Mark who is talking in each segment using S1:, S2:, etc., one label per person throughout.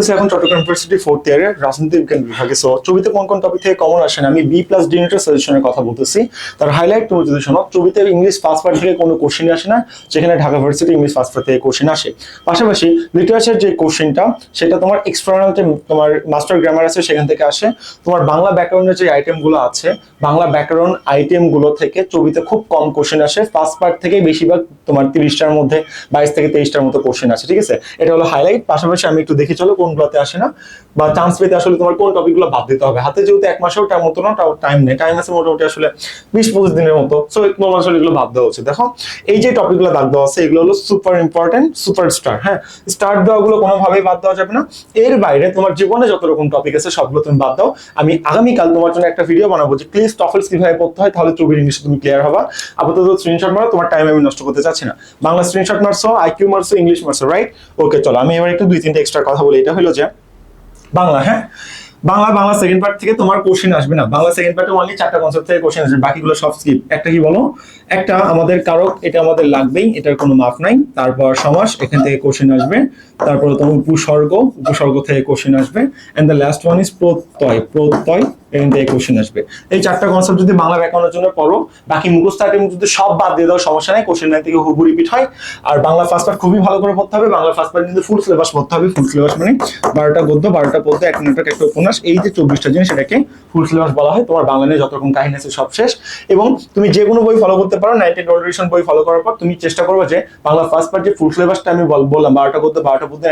S1: পড়তেছি এখন Chittagong university fourth ইয়ারে রাজনীতি বিজ্ঞান বিভাগে। সো ছবিতে কোন কোন টপিক থেকে কমন আসেন আমি বি প্লাস ডি ইউনিটের সাজেশনের কথা বলতেছি। তার হাইলাইট তুমি যদি শোনো, ছবিতে ইংলিশ ফার্স্ট পার্ট থেকে কোনো কোশ্চেন আসে না, যেখানে Dhaka university English first part থেকে কোশ্চেন আসে। পাশাপাশি লিটারেচার যে কোশ্চেনটা সেটা তোমার এক্সটার্নাল যে তোমার মাস্টার গ্রামার আছে, সেখান থেকে আসে। তোমার বাংলা ব্যাকরণের যে আইটেমগুলো আছে, বাংলা ব্যাকরণ আইটেমগুলো থেকে ছবিতে খুব কম কোশ্চেন আসে। ফার্স্ট পার্ট থেকে বেশিরভাগ তোমার তিরিশটার মধ্যে, বাইশ থেকে তেইশটার মতো কোশ্চেন আছে ঠিক আছে? এটা হলো হাইলাইট পাশাপাশি আমি একটু দেখি চলো কোনগুলোতে আসে না? বা চান্স পেতে আসলে তোমার কোন টপিকগুলো বাদ দিতে হবে? হাতে যেহেতু এক মাসেও টাইম মতো না টাইম নেই। টাইম আছে মোটামুটি আসলে বিশ পঁচিশ দিনের মতো। সো তোমার আসলে এগুলো বাদ দেওয়া উচিত। দেখো, এই যে টপিকগুলো বাদ দেওয়া আছে, এগুলো হলো সুপার ইম্পর্টেন্ট সুপার স্টার হ্যাঁ? স্টার দেওয়াগুলো কোনোভাবেই বাদ দেওয়া যাবে না। এর বাইরে তোমার জীবনে যত রকম টপিক আছে, সবগুলো তুমি বাদ দাও। আমি আগামীকাল তোমার জন্য একটা ভিডিও বানাবো যে ক্লিস টফেলস কীভাবে পড়তে হয়, তাহলে ছবির ইংলিশে তুমি ক্লিয়ার হবা। আপাতত স্ক্রিনশট মারো, তোমার টাইম আমি নষ্ট করতে চাচ্ছি না। বাংলা স্ক্রিনশট মারছো আইকিউ মারছো ইংলিশ মারছো রাইট ওকে চলো, আমি এবার একটু দুই তিনটা এক্সট্রা কথা বলি। এটা হলো যে, বাংলা হ্যাঁ? বাংলা বাংলা সেকেন্ড পার্ট থেকে তোমার কোশ্চেন আসবে না। বাংলা সেকেন্ড পার্টে অনলি চারটা কনসেপ্ট থেকে কোশ্চেন আসবে, বাকিগুলো সব স্কিপ একটা কি বলো? একটা আমাদের কারক, এটা আমাদের লাগবেই, এটার কোনো মাপ নাই। তারপর সমাস, এখান থেকে কোশ্চেন আসবে। তারপর তোমার উপসর্গ উপসর্গ থেকে কোশ্চেন আসবে। And the last one is প্রত্যয় প্রত্যয়। এখান থেকে কোশ্চেন আসবে। এই চারটা কনসেপ্ট যদি বাংলা ব্যাকরণের জন্য পড়ো, বাকি মুখস্থ আইটেম যদি সব বাদ দিয়ে দাও, সমস্যা নাই কোশ্চেন থেকে হুবু রিপিট হয়। আর বাংলা ফার্স্ট পার্ট খুবই ভালো করে পড়তে হবে, বাংলা ফার্স্ট পার্ট কিন্তু ফুল সিলেবাস পড়তে হবে। ফুল সিলেবাস মানে বারোটা গদ্য, বারোটা পদ্য, এক নাটক একটা উপন্যাস। এই যে চব্বিশটা জিনিস এটাকে ফুল সিলেবাস বলা হয়। তোমার বাংলা নিয়ে যত রকম কাহিনী আছে সব শেষ। এবং তুমি যে কোনো বই ফলো করতে পারো নাইনটিন রেভলিউশন বই ফলো করার পর তুমি চেষ্টা করবে যে বাংলা ফার্স্ট পার্ট যে ফুল সিলেবাসটা আমি বললাম, বারোটা গদ্য, বারোটা পদ্য,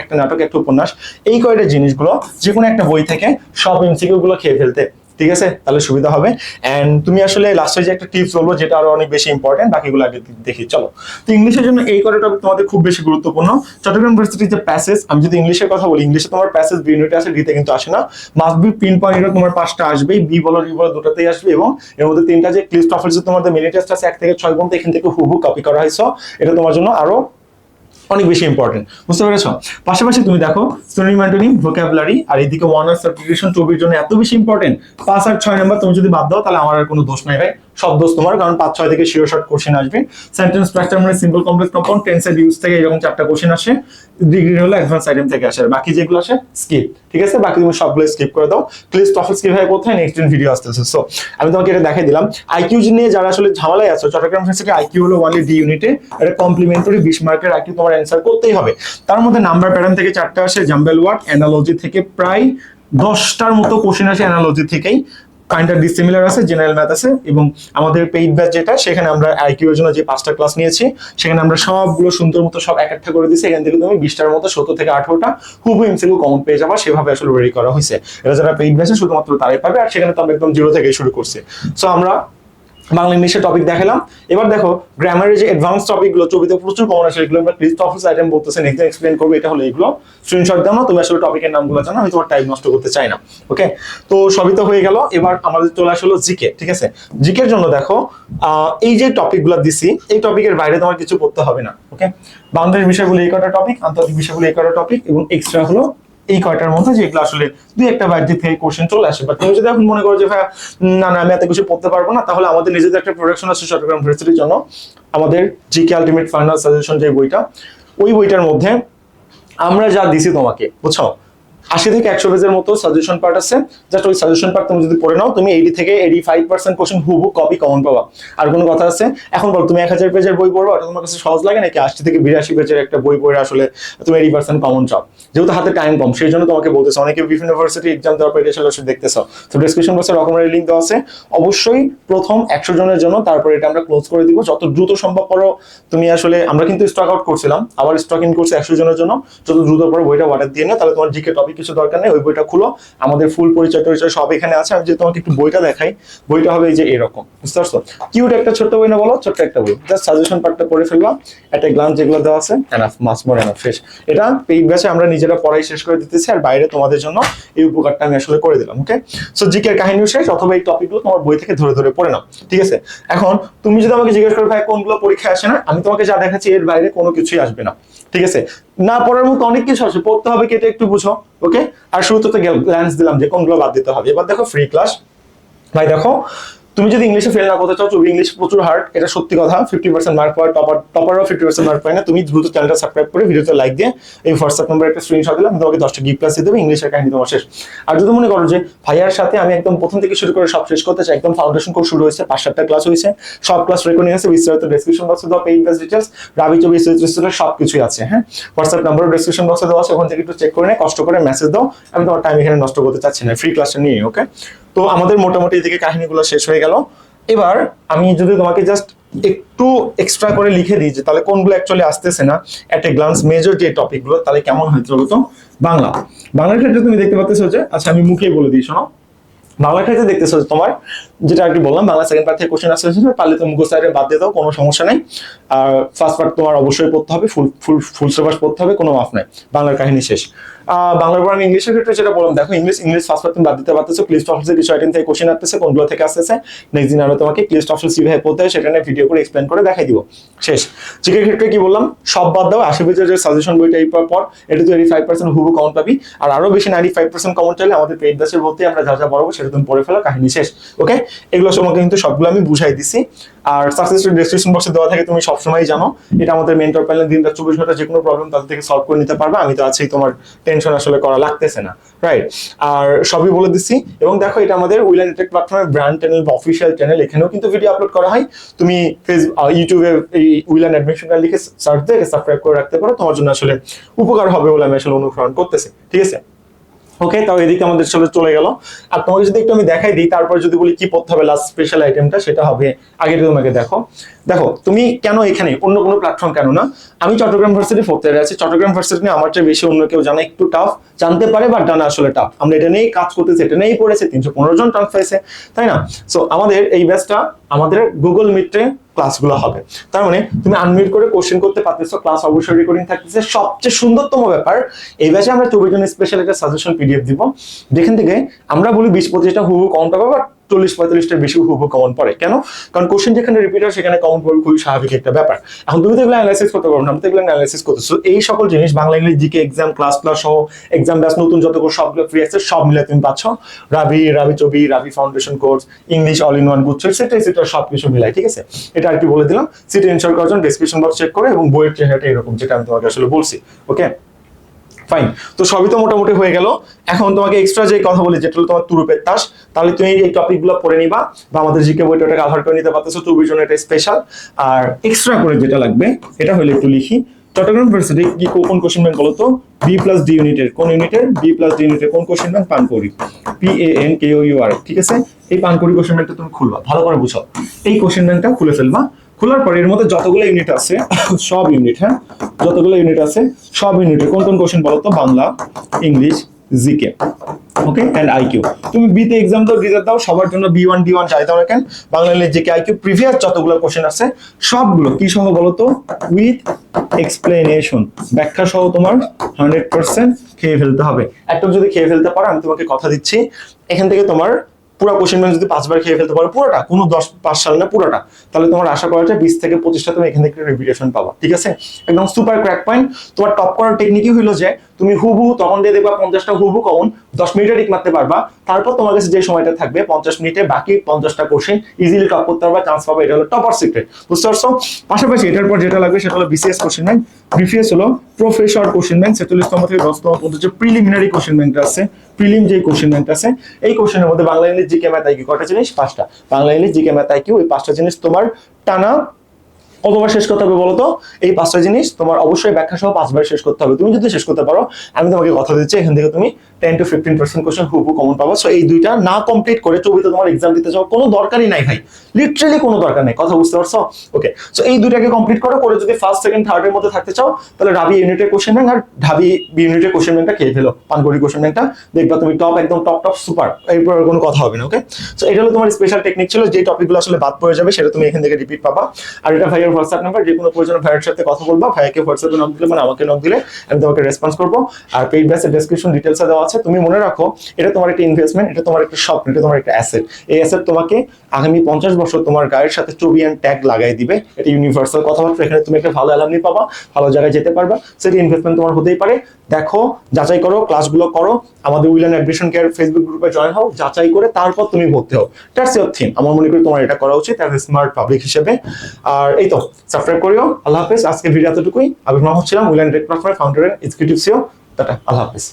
S1: একটা নাটক, একটা উপন্যাস, এই কয়টা জিনিসগুলো যে কোনো একটা বই থেকে সব এমসিকিউ গুলো খেয়ে ফেলতে ঠিক আছে? তাহলে সুবিধা হবে। এন্ড তুমি আসলে লাস্টে যে একটা টিপস বলব, যেটা আরও অনেক বেশি ইম্পর্টেন্ট বাকিগুলো আগে দেখি। চলো। তো ইংলিশের জন্য এই কটা টপিক তোমাদের খুব বেশি গুরুত্বপূর্ণ। চট্টগ্রাম ইউনিভার্সিটির যে প্যাসেজ আমি যদি ইংলিশের কথা বলি, ইংলিশে তোমার প্যাসেজ বি ইউনিটে আসে ডিতে কিন্তু আসে না। মাস্ট বি পিন পয়েন্ট তোমার পাঁচটা আসবেই। বি বলো ডি বলো, দুটাতেই আসবে এবং এর মধ্যে তিনটা যে ক্লিস্ট অফার যে তোমাদের মিনি টেস্ট আছে, এক থেকে ছয় পর্যন্ত এখান থেকে হুবু কপি করা হয়েছে এটা তোমার জন্য আরও অনেক বেশি ইম্পর্টেন্ট বুঝতে পেরেছ? পাশাপাশি তুমি দেখো সিনোনিম অ্যান্টোনিম ভোকাবুলারি আর এদিকে ওয়ান আর সাবস্টিটিউশন টপির জন্য এত বেশি ইম্পর্টেন্ট পাঁচ আর ছয় নাম্বার তুমি যদি বাদ দাও, তাহলে আমার আর কোনো দোষ নাই ভাই সব দোষ তোমার, কারণ পাঁচ, ছয় থেকে শিরো শর্ট কোশ্চেন আসবে। সেন্টেন্স স্ট্রাকচার মানে সিম্পল কমপ্লেক্স কম্পাউন্ড টেন্সের ইউজ থেকে এরকম চারটা কোশ্চেন আসে। ডিগ্রি হলো অ্যাডভান্স আইটেম থেকে আসে বাকি যেগুলো আসে স্কিপ ঠিক আছে? বাকি তুমি সবগুলো স্কিপ করে দাও। প্লিজ টফিস কীভাবে করতে হয় নেক্সট দিন ভিডিও আসতেছে। সো আমি তোমাকে এটা দেখাই দিলাম। আইকিউ নিয়ে যারা আসলে ঝামেলায় আছো, চট্টগ্রাম ইউনিভার্সিটি আইকিউ হলো ওয়ানলি ডি ইউনিটে এটা কমপ্লিমেন্টারি বিশ মার্কের আইকিউ তোমার অ্যান্সার করতেই হবে। তার মধ্যে নাম্বার প্যাটার্ন থেকে চারটা আসে জাম্বেল ওয়ার্ড অ্যানালজি থেকে প্রায় দশটার মতো কোশ্চেন আসে অ্যানালজি থেকেই। কাইন্ডার ডিসিমিলার আছে জেনারেল ম্যাথ আছে এবং আমাদের পেইড ব্যাচ যেটা, সেখানে আমরা আইকিউ এর জন্য যে পাঁচটা ক্লাস নিয়েছি, সেখানে আমরা সবগুলো সুন্দর মতো সব এক একটা করে দিয়েছি। এখান থেকে তুমি বিশটার মতো, সত্তর থেকে আঠারোটা হুবু এমসিকিউ কমন পেয়ে যাবা, সেভাবে আসলে রেডি করা হয়েছে। এটা যারা পেইড ব্যাচে শুধুমাত্র তারাই পাবে, আর সেখানে তো আমরা একদম জিরো থেকে শুরু করছি। সো আমরা বাংলা ইংলিশের টপিক দেখালাম। এবার দেখো গ্রামারের যে অ্যাডভান্স টপিকগুলো ছবিতে প্রচুর কমন আসে এগুলো আমরা লিস্ট অফিস আইটেম বলতেছে নেক্সট এক্সপ্লেন করব, এটা হলো এগুলো। স্ক্রিনশট দাও না, তুমি আসলে টপিকের নামগুলো জানো হয়তো টাইম নষ্ট করতে চাই না ওকে তো সবই তো হয়ে গেল, এবার আমাদের চলে আসলো জিকে, ঠিক আছে? জিকের জন্য দেখো এই যে টপিকগুলো দিছি, এই টপিকের বাইরে তোমার কিছু করতে হবে না ওকে বাউন্ডারি বিষয়গুলো এই কটা টপিক আন্তর্জাতিক বিষয়গুলো এই কটা টপিক এবং এক্সট্রা হলো এই কয়টার মধ্যে যেগুলো আসলে দুই একটা বাদ থেকে কোশ্চেন চলে আসে। বাট তুমি যদি এখন মনে করো যে ভাই না না, আমি এত কিছু পড়তে পারব না, তাহলে আমাদের নিজেদের একটা প্রোডাকশন আছে চট্টগ্রাম ইউনিভার্সিটির জন্য। আমাদের জিকে আলটিমেট ফাইনাল সাজেশন যে বইটা, ওই বইটার মধ্যে আমরা যা দিছি তোমাকে, বুঝছ? আশি থেকে একশো পেজের মতো সাজেশন পার্ট আছে। জাস্ট ওই সাজেশন পার্ট তুমি যদি পড়ে নাও, তুমি এইটি থেকে এইটি ফাইভ পার্সেন্ট কোশ্চেন হুবু কপি কমন পাবা। আর কোনো কথা আছে? এখন বল, তুমি এক হাজার পেজের বই পড়ব, ওটা তোমার কাছে সহজ লাগে নাকি আশি থেকে বিরাশি পেজের একটা বই পড়ে আসলে তুমি এইটি পার্সেন্ট কমন চাও? যেহেতু হাতে টাইম কম, সেই জন্য তোমাকে বলতেছে, অনেকে বিভিন্ন ইউনিভার্সিটি এক্সাম দেওয়ার পর এটা আসলে দেখতেছো। তো ডিসক্রিপশন বক্সে রকমের লিঙ্ক দেওয়া আছে। অবশ্যই প্রথম একশো জনের জন্য, তারপরে এটা আমরা ক্লোজ করে দিব। যত দ্রুত সম্ভব করো তুমি আসলে, আমরা কিন্তু স্টক আউট করছিলাম, আবার স্টক ইন করছি একশো জনের জন্য। যত দ্রুত পরে বইটা অর্ডার দিয়ে না তাহলে তোমার জিকে টপিক কিছু দরকার নেই, ওই বইটা খুলো। আমাদের ফুল পরিচয় টরিচয় সব এখানে আছে। আমি যে তোমাকে একটু বইটা দেখাই, বইটা হবে এই যে এরকম, বুঝতে পারছ? কিউট একটা ছোট্ট বই না বলো, ছোট্ট একটা বই। জাস্ট সাজেশন পার্টটা পড়ে ফেলবা একটা গ্লান্স যেগুলো দেওয়া আছে এনাফ মাস মোর এনাফ শেষ এটা পেইড ব্যাচে আমরা নিজেরা পড়াই শেষ করে দিতেছি, আর বাইরে তোমাদের জন্য এই উপকারটা আমি আসলে করে দিলাম ওকে সো জিকের কাহিনী শেষ, অথবা এই টপিকগুলো তোমার বই থেকে ধরে ধরে পড়ে নাও, ঠিক আছে? এখন, তুমি যদি আমাকে জিজ্ঞেস করো, ভাই, কোনগুলো পরীক্ষায় আসে না? আমি তোমাকে যা দেখাচ্ছি, এর বাইরে কোনো কিছুই আসবে না। ঠিক আছে? না পড়ার মতো অনেক কিছু আছে, পড়তে হবে কি এটা একটু বুঝো ওকে আর শুরুতে তো গ্ল্যান্স দিলাম যে কোনগুলো বাদ দিতে হবে। এবার দেখো ফ্রি ক্লাস ভাই দেখো তুমি যদি ইংলিশে ফেল না করতে চাও, তুমি ইংলিশ প্রচুর হার্ড এটা সত্যি কথা। ফিফটি পার্সেন্ট মার্ক পাওয়ার টপার টপারও ফিফটি পার্সেন্ট মার্ক পায় না। তুমি দ্রুত চ্যানেলটা সাবস্ক্রাইব করে ভিডিওতে লাইক দিয়ে এই হোয়াটসঅ্যাপ নম্বরে একটা স্ক্রিনশট দিলাম, তোমাকে দশটা গিফট ক্লাস দিয়ে দেবো ইংলিশের কাহিনী তোমার শেষ। আর যদি মনে করো যে ভাইয়ার সাথে আমি একদম প্রথম থেকে শুরু করে সব শেষ করতে চাই, একদম ফাউন্ডেশন কোর্স শুরু হয়েছে, পাঁচ সাতটা ক্লাস হয়েছে, সব ক্লাস রেকর্ডিং আছে, বিস্তারিত ডেসক্রিপশন বক্সে দেওয়া পেইড বেস ডিটেলস রাবি চবি সব কিছুই আছে হ্যাঁ? হোয়াটসঅ্যাপ নাম্বার ডেসক্রিপশন বক্সে দেওয়া আছে, ওখান থেকে একটু চেক করে নিয়ে কষ্ট করে মেসেজ দাও, আমি তোমার টাইম এখানে নষ্ট করতে চাচ্ছি না ফ্রি ক্লাসটা নিয়ে ওকে তো আমাদের মোটামুটি এদিকে কাহিনীগুলো শেষ হয়ে গেল। এবার আমি যদি তোমাকে জাস্ট একটু এক্সট্রা করে লিখে দিই যে তাহলে কোনগুলো অ্যাকচুয়ালি আসতেছে না এট এ গ্লান্স মেজর যে টপিকগুলো তাহলে কেমন হয়েছে বলতো বাংলা। বাংলার ক্ষেত্রে তুমি দেখতে পাচ্ছ যে আচ্ছা আমি মুখেই বলে দিই, শোনো। বাংলা ক্ষেত্রে দেখতেছো তোমার, যেটা আর কি বললাম, বাংলা সেকেন্ড পার্ট থেকে কোশ্চেন আসতে পারলে তুমি মুখস্থ আইটেম বাদ দিয়ে দাও, কোনো সমস্যা নেই। আর ফার্স্ট পার্ট তোমার অবশ্যই পড়তে হবে ফুল ফুল ফুল সিলেবাস পড়তে হবে, কোনো মাফ নাই, বাংলার কাহিনী শেষ। বাংলার পর আমি ইংলিশের ক্ষেত্রে যেটা বললাম, দেখো ইংলিশ ইংলিশ ফার্স্ট পার্ট তুমি বাদ দিতে পারতেছো ক্লিস্ট অফিসের কিছু আইটেম থেকে কোশ্চেন আসতেছে, কোনগুলো থেকে আসতেছে নেক্সট দিন আমি তোমাকে ক্লিস্ট অফিস কীভাবে পড়তে হয় সেটা নিয়ে ভিডিও করে এক্সপ্লেন করে দেখাই দিব। শেষ। জিকের ক্ষেত্রে কি বললাম, সব বাদ দাও, আশি যে সাজেশন বইটা এই পর এটা তো এইটি ফাইভ পার্সেন্ট হুবু কমন পাবি। আর আরও বেশি নাইনটি ফাইভ পার্সেন্ট কমন চাইলে আমাদের পেড দাসের ভর্তি আমরা যা যা পড়াবো সেটা তুমি পড়ে ফেলো, কাহিনী শেষ ওকে এগুলো তোমাকে কিন্তু সবগুলো আমি বুঝাই দিছি। আর সাকসেস ডেসক্রিপশন বক্সে দেওয়া থাকে, তুমি সবসময় জানো। এটা আমাদের মেন্টর প্যানেল দিন রাত চব্বিশ ঘণ্টা যে কোনো প্রবলেম তাদের থেকে সলভ করে নিতে পারবে। আমি তো আছেই তোমার টেনশন আসলে করা লাগতেছে না রাইট আর সবই বলে দিচ্ছি এবং দেখো, এটা আমাদের উইলান টেক প্ল্যাটফর্মের ব্র্যান্ড চ্যানেল বা অফিসিয়াল চ্যানেল এখানেও কিন্তু ভিডিও আপলোড করা হয়। তুমি ফেস ইউটিউবে এই উইলান অ্যাডমিশন লিখে সার্চ দিয়ে সাবস্ক্রাইব করে রাখতে পারো। তোমার জন্য আসলে উপকার হবে বলে আমি আসলে অনুসরণ করতেছি, ঠিক আছে? ওকে তাও এদিকে আমাদের চলে চলে গেল। আর তোমাকে যদি একটু আমি দেখাই দিই, তারপর যদি বলি কি পড়তে হবে লাস্ট স্পেশাল আইটেমটা সেটা হবে আগে তোমাকে দেখো। দেখো, তুমি কেন এখানে? অন্য কোনো প্ল্যাটফর্ম কেন না? আমি চট্টগ্রাম ভার্সিটি ফোর্থ ইয়ারে আছি। চট্টগ্রাম ভার্সিটি নিয়ে আমার চেয়ে বেশি অন্য কেউ জানা, একটু টাফ জানতে পারে বাট জানা আসলে টাফ আমরা এটা নিয়েই কাজ করতেছি, এটা নিয়েই পড়েছে। তিনশো পনেরো জন ট্রান্স পাইছে তাই না? সো আমাদের এই ব্যাচটা আমাদের গুগল মিটে ক্লাসগুলো হবে। তার মানে তুমি আনমিউট করে কোশ্চেন করতে পারতেছো ক্লাস অবশ্যই রেকর্ডিং থাকতেছে। সবচেয়ে সুন্দরতম ব্যাপার, এই ব্যাচে আমরা চব্বিশ জন স্পেশাল একটা সাজেশন পিডিএফ দিব। যেখান থেকে আমরা বলি বিশ পঁচিশটা হুবু কম পাবো বাট চল্লিশ পঁয়তাল্লিশটার বেশি হুবু কমন পড়ে। কেন? কারণ কোশ্চেন যেখানে রিপিট হয়, সেখানে কমন পড়বে খুবই স্বাভাবিক একটা ব্যাপার। এখন তুমি তো এগুলো অ্যানালাইসিস করতে পারো না, আমি তো এগুলো অ্যানালাইসিস করতেছো এই সকল জিনিস, Bangla English GK exam class plus সহ এক্সাম ব্যাস নতুন যত কোর্স সবগুলো ফ্রি আছে, সব মিলে তুমি পাচ্ছ। Rabi Rabi Chobi Rabi foundation course English all in one গুচ্ছ সেটা সেটা সব কিছু মিলাই ঠিক আছে? এটা আর কি বলে দিলাম। সিটি এনশোর করার জন্য ডেসক্রিপশন বক্স চেক করে এবং বইয়ের চেহারাটা এরকম, যেটা আমি তোমাকে আসলে বলছি ওকে ফাইন তো সবই তো মোটামুটি হয়ে গেল। এখন তোমাকে এক্সট্রা যে কথা বলি যেটা হলো তোমার তুরুপের তাস, তাহলে তুমি এই টপিকগুলো পড়ে নিবা বা আমাদের জিকে বইটা ওটা কাভার করে নিতে পারতেছো। চব্বিশ জন এটা স্পেশাল আর এক্সট্রা করে যেটা লাগবে, এটা হলে একটু লিখি। চট্টগ্রাম ইউনিভার্সিটি কি কোন কোশ্চেন ব্যাংক বলো তো? বি প্লাস ডি ইউনিটের কোন ইউনিটের বি প্লাস ডি ইউনিটের কোন question bank পানকৌড়ি। P A N K U R ঠিক আছে? এই পানকৌড়ি কোশ্চেন ব্যাংকটা তুমি খুলবা। ভালো করে বুঝো এই কোশ্চেন ব্যাংকটা খুলে ফেলবা। খোলার পরে এর মধ্যে যতগুলো ইউনিট আছে, সব ইউনিট হ্যাঁ? যতগুলো ইউনিট আছে, সব ইউনিটে কোন কোন কোশ্চেন বলো তো? Bangla, English GK okay and IQ তুমি বিতে এক্সাম দাও রেজাল্ট দাও, সবার জন্য বি ওয়ান ডি ওয়ান চাই দাও কেন, Bangla English GK IQ previous যতগুলো কোশ্চেন আছে, সবগুলো কি সহ বলো তো? উইথ এক্সপ্লেনেশন ব্যাখ্যা সহ তোমার হান্ড্রেড পার্সেন্ট খেয়ে ফেলতে হবে। একটু যদি খেয়ে ফেলতে পারো, আমি তোমাকে কথা দিচ্ছি। এখান থেকে তোমার পুরো কোশ্চেন ব্যাংক যদি পাঁচবার খেয়ে ফেলতে পারো, পুরোটা, কোনো দশ, পাঁচ সাল না, পুরোটা, তাহলে তোমার আশা করা যায় বিশ থেকে পঁচিশটা তুমি এখান থেকে রিভিটেশন পাবা, ঠিক আছে? একদম সুপার ক্র্যাক পয়েন্ট তোমার টপ করার টেকনিকই হলো যে, তুমি হুবু তখন দিয়ে দেখবা পঞ্চাশটা হুবু কখন, দশ মিনিটে টিক মারতে পারবা, তারপর তোমার কাছে যে সময়টা থাকবে, পঞ্চাশ মিনিটে বাকি পঞ্চাশটা কোশ্চেন ইজিলি টপ করতে পারবা চান্স পাবে, এটা হলো টপার সিক্রেট বুঝতে পারছ? পাশাপাশি এটার পর যেটা লাগবে, সেটা হলো বিসিএস কোশ্চেন ব্যাংক বিপিএস হলো প্রফেসর কোশ্চেন ব্যাংক ছেচল্লিশতম থেকে দশতম পর্যন্ত যে প্রিলিমিনারি কোশ্চেন ব্যাংকটা আছে প্রিলিম যে কোশ্চেন ব্যাংকটা আছে, এই কোশ্চেনের মধ্যে Bangla English GK math IQ কটা জিনিস? পাঁচটা। Bangla English GK math IQ এই পাঁচটা জিনিস তোমার টানা কতবার শেষ করতে হবে বলো তো এই পাঁচটা জিনিস তোমার অবশ্যই ব্যাখ্যা সহ পাঁচবার শেষ করতে হবে। তুমি যদি শেষ করতে পারো, আমি তোমাকে কথা দিচ্ছি, এখান থেকে তুমি ten to fifteen percent question হুবু common পাবো। সো এই দুইটা না কমপ্লিট করে চবিতে তোমার এক্সাম দিতে যাও, কোনো দরকারই নাই ভাই। লিটারেলি কোনো দরকার নেই, কথা বুঝতে পারছ? ওকে সো এই দুইটাকে কমপ্লিট করো, করে যদি ফার্স্ট সেকেন্ড থার্ড এর মধ্যে থাকতে চাও, তাহলে রাবি ইউনিটের কোশ্চেন ব্যাংক আর ঢাবি ইউনিটের কোশ্চেন ব্যাংকটা খেয়ে ফেলো পানগড়ি কোশ্চেন ব্যাংকটা দেখবা তুমি টপ একদম টপ টপ সুপার এরপর কোনো কথা হবে না ওকে সো এটা হলো তোমার স্পেশাল টেকনিক ছিল যে টপিকগুলো আসলে বাদ পড়ে যাবে, সেটা তুমি এখান থেকে রিপিট পাবা। আর এটা ভাইয়ের ভাইয়ের হোয়াটসঅ্যাপ নাম্বার, যে কোনো প্রয়োজনে ভাইয়ের সাথে কথা বলবা, ভাইয়াকে হোয়াটসঅ্যাপে নক দিলে মানে আমাকে নক দিলে আমি তোমাকে রেসপন্স করব। আর পেইড ব্যাচের ডেসক্রিপশন ডিটেলসে দেওয়া আছে। তুমি মনে রাখো, এটা তোমার একটা ইনভেস্টমেন্ট এটা তোমার একটা স্বপ্ন এটা তোমার একটা অ্যাসেট এই অ্যাসেট তোমাকে আগামী পঞ্চাশ বছর তোমার গায়ের সাথে ছবি অ্যান্ড ট্যাগ লাগাই দিবে। এটা ইউনিভার্সাল কথাবার্তা, এখানে তুমি একটা ভালো অ্যালামনি পাবা, ভালো জায়গায় যেতে পারবা। সেটা ইনভেস্টমেন্ট তোমার হতেই পারে। দেখো, যাচাই করো ক্লাসগুলো করো। আমাদের উইলান অ্যাডমিশন কেয়ার ফেসবুক গ্রুপে জয়েন হও, যাচাই করে তারপর তুমি ভর্তি হও। দ্যাটস ইয়োর থিম আমার মনে করি তোমার এটা করা উচিত অ্যাজ এ স্মার্ট পাবলিক হিসেবে। আর এই তো সাবস্ক্রাইব করিও। আল্লাহ হাফেজ। আজকে ভিডিও এতটুকুই। আমি মাহমুদ ছিলাম উইল্যান্ড রেড প্ল্যাটফর্মের ফাউন্ডার এক্সিকিউটিভ সিও টাটা। আল্লাহ হাফেজ।